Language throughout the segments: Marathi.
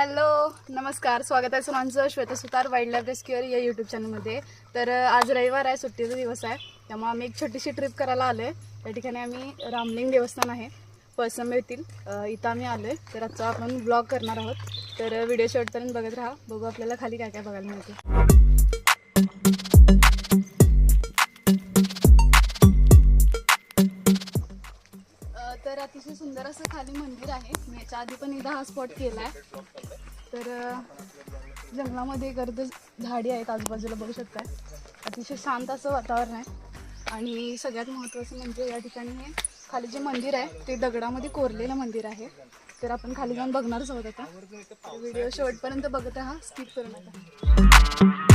हॅलो नमस्कार. स्वागत आहे सर्वांचं. Shweta Sutar wild life rescuer या यूट्यूब चॅनलमध्ये तर आज रविवार आहे सुट्टीचा दिवस आहे. त्यामुळे आम्ही एक छोटीशी ट्रिप करायला आलो आहे त्या ठिकाणी आम्ही रामलिंग देवस्थान आहे. पळसंब येथील इथं आम्ही आलो आहे तर आजचा आपण ब्लॉग करणार आहोत. तर व्हिडिओ शेवटपर्यंत बघत राहा. बघू आपल्याला खाली काय काय बघायला मिळते तर अतिशय सुंदर असं खाली मंदिर आहे. मी याच्या आधी पण एकदा हा स्पॉट केला आहे तर जंगलामध्ये गर्द झाडी आहेत आजूबाजूला बघू शकताय. अतिशय शांत असं वातावरण आहे. आणि सगळ्यात महत्त्वाचं म्हणजे या ठिकाणी हे खाली जे मंदिर आहे ते दगडामध्ये कोरलेलं मंदिर आहे. तर आपण खाली जाऊन बघणारच आहोत आता. व्हिडिओ शेवटपर्यंत बघत आहात स्किप करू नका.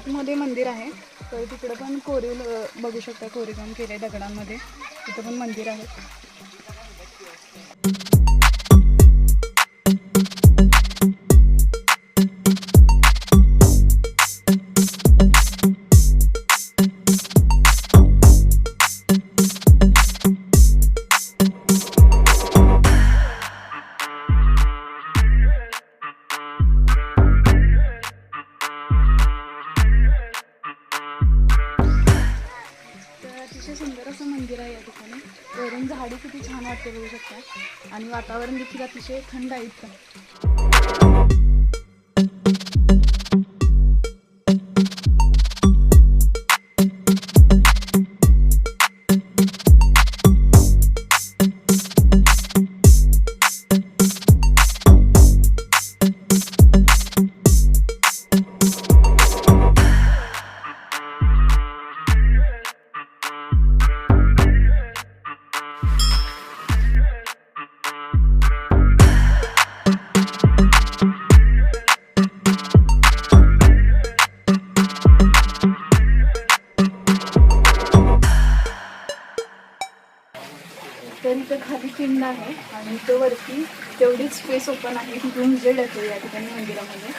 आतमध्ये मंदिर आहे. तर तिकडं पण कोरीव बघू शकता कोरीवकाम केलं आहे दगडांमध्ये. तिथं पण मंदिर आहे. सुंदर असं मंदिर आहे या ठिकाणी. वरून झाडी किती छान वाटते बघू शकता. आणि वातावरण देखील अतिशय थंड आहे इथं. खाली किंड आहे आणि तो वरती तेवढीच स्पेस ओपन आहे. तिथून उजेड येतो या ठिकाणी मंदिरामध्ये.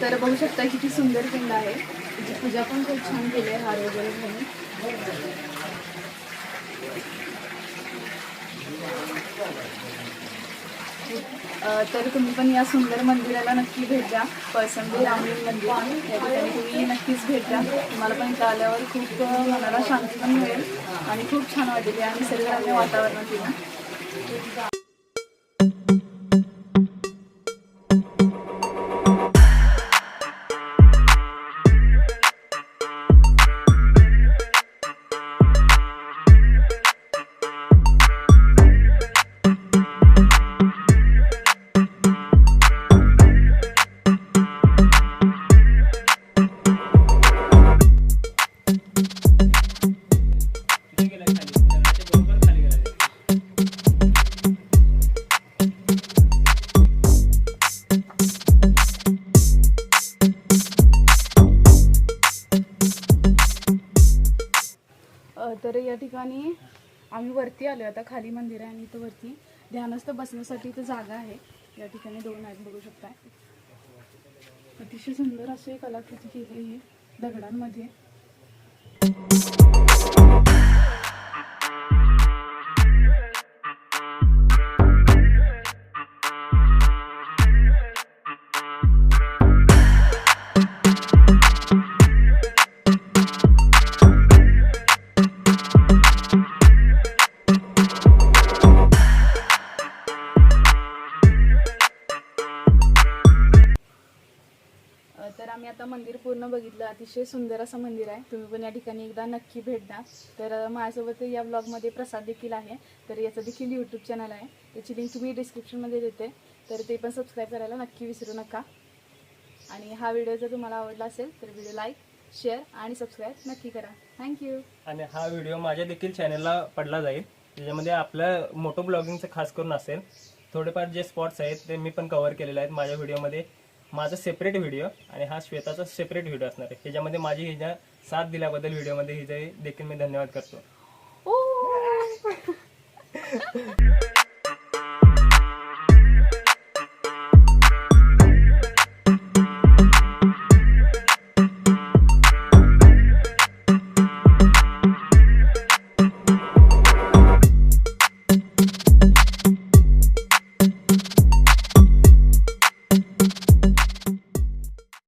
तर बघू शकता किती सुंदर किंड आहे. तिची पूजा पण खूप छान केली आहे हार वगैरे घालून तर तुम्ही पण या सुंदर मंदिराला नक्की भेट द्या. पळसंबी रामलिंग मंदिर या ठिकाणी तुम्ही नक्कीच भेट द्या. तुम्हाला पण इथं आल्यावर खूप मनाला शांती पण मिळेल. आणि खूप छान वाटेल या निसर्गरम्य वातावरणात तर या ठिकाणी आम्ही वरती आलो आता खाली मंदिर आहे आणि इथं वरती. ध्यानस्थ बसण्यासाठी इथं जागा आहे. या ठिकाणी दोन आहेत बघू शकताय. अतिशय सुंदर असे कलाकृती केली आहे दगडांमध्ये. आम्ही आता मंदिर पूर्ण बघितलं. अतिशय सुंदर असं मंदिर आहे. तुम्ही पण या ठिकाणी एकदा नक्की भेट द्या. तर माझ्यासोबत या ब्लॉगमध्ये प्रसाद देखील आहे. तर याचं देखील यूट्यूब चॅनल आहे. त्याची लिंक तुम्ही डिस्क्रिप्शनमध्ये देते. तर ते पण सबस्क्राईब करायला नक्की विसरू नका. आणि हा व्हिडिओ जर तुम्हाला आवडला असेल तर व्हिडिओ लाईक शेअर आणि सबस्क्राईब नक्की करा. थँक्यू आणि हा व्हिडिओ माझ्या देखील चॅनलला पडला जाईल. त्याच्यामध्ये आपलं मोटो ब्लॉगिंगचं खास करून असेल. थोडेफार जे स्पॉट्स आहेत ते मी पण कव्हर केलेले आहेत माझ्या व्हिडिओमध्ये माझा सेपरेट व्हिडिओ आणि हा श्वेताचा सेपरेट व्हिडिओ असणार आहे. ह्याच्यामध्ये माझी हिजा साथ दिल्याबद्दल व्हिडिओमध्ये हिजा देखील मी धन्यवाद करतो.